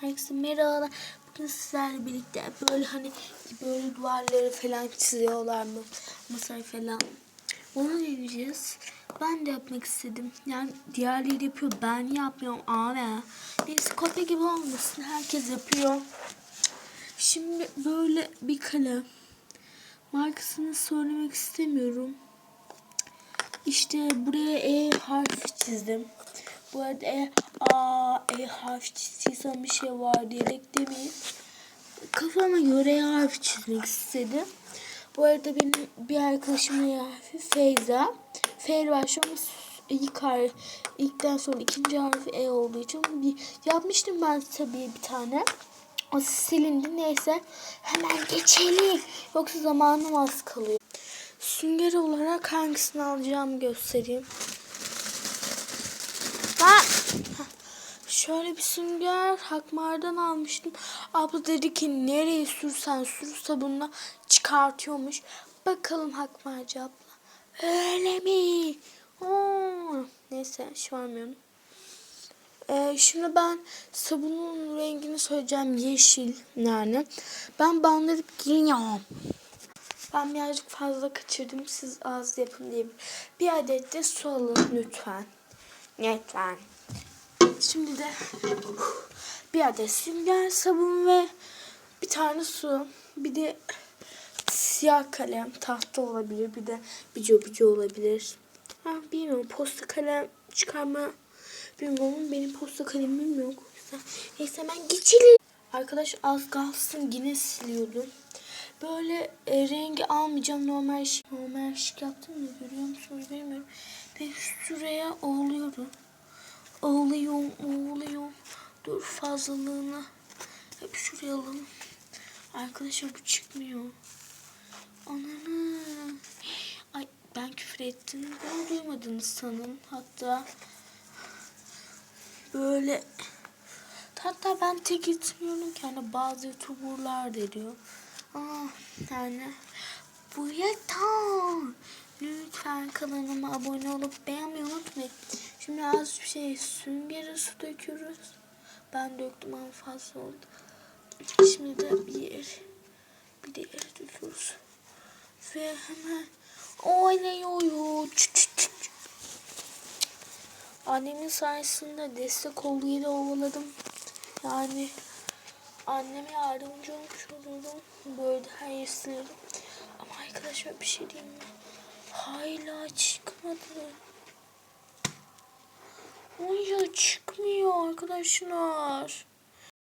Herkese merhabalar. Bugün sizlerle birlikte böyle hani böyle duvarları falan çiziyorlar mı? Masayı falan. Onu deneyeceğiz. Ben de yapmak istedim. Yani diğerleri yapıyor. Ben yapmıyorum abi. Neyse kopya gibi olmasın. Herkes yapıyor. Şimdi böyle bir kalem. Markasını söylemek istemiyorum. İşte buraya E harfi çizdim. Bu arada E, A, Harfi çizdiysem bir şey var diyerek demeyin. Kafama göre harfi çizmek istedim. Bu arada benim bir arkadaşımın harfi Feyza. F ile başlıyor ama ilk harf, ilkten sonra ikinci harfi E olduğu için bir, yapmıştım ben tabii bir tane. O silindi neyse. Hemen geçelim. Yoksa zamanım az kalıyor. Sünger olarak hangisini alacağımı göstereyim. Ha! Şöyle bir sünger Hakmar'dan almıştım. Abla dedi ki nereye sürsen sür sabunla çıkartıyormuş. Bakalım Hakmarcı abla. Öyle mi? Oo. Neyse şu an ee, şimdi ben sabunun rengini söyleyeceğim. Yeşil yani. Ben bandırıp giyiniyorum. Ben birazcık fazla kaçırdım. Siz az yapın diye. Bir adet de su alın lütfen. Lütfen. Şimdi de bir adet sünger sabun ve bir tane su. Bir de siyah kalem tahta olabilir. Bir de bico bico olabilir. Ha, bilmiyorum posta kalem çıkarma bilmiyorum. Benim posta kalemim yok. Neyse hemen geçelim. Arkadaş az kalsın yine siliyordum. Böyle e, rengi almayacağım. Normal ışık, normal ışık yaptım mı görüyor musunuz bilmiyorum. Ve şuraya oğluyorum. Oğluyorum, oğluyorum. Dur fazlalığını hep şuraya alalım. Arkadaşlar bu çıkmıyor. Ananı. Ay ben küfür ettim. Ben duymadınız sanın. Hatta böyle hatta ben tek etmiyorum ki hani bazı youtuberlar da diyor. Ah yani bu yeter. Lütfen kanalıma abone olup beğenmeyi unutmayın. Şimdi az bir şey süngeri su döküyoruz. Ben döktüm ama fazla oldu. Şimdi de bir yer, bir de yer döküyoruz. Ve hemen oynuyor. Annemin sayesinde destek olduğu yeri ovaladım. Yani anneme yardımcı olmuş oluyorum. Böyle her yeri siliyorum. Ama arkadaşlar bir şey diyeyim mi? Hala çıkmadı. Aya çıkmıyor arkadaşlar.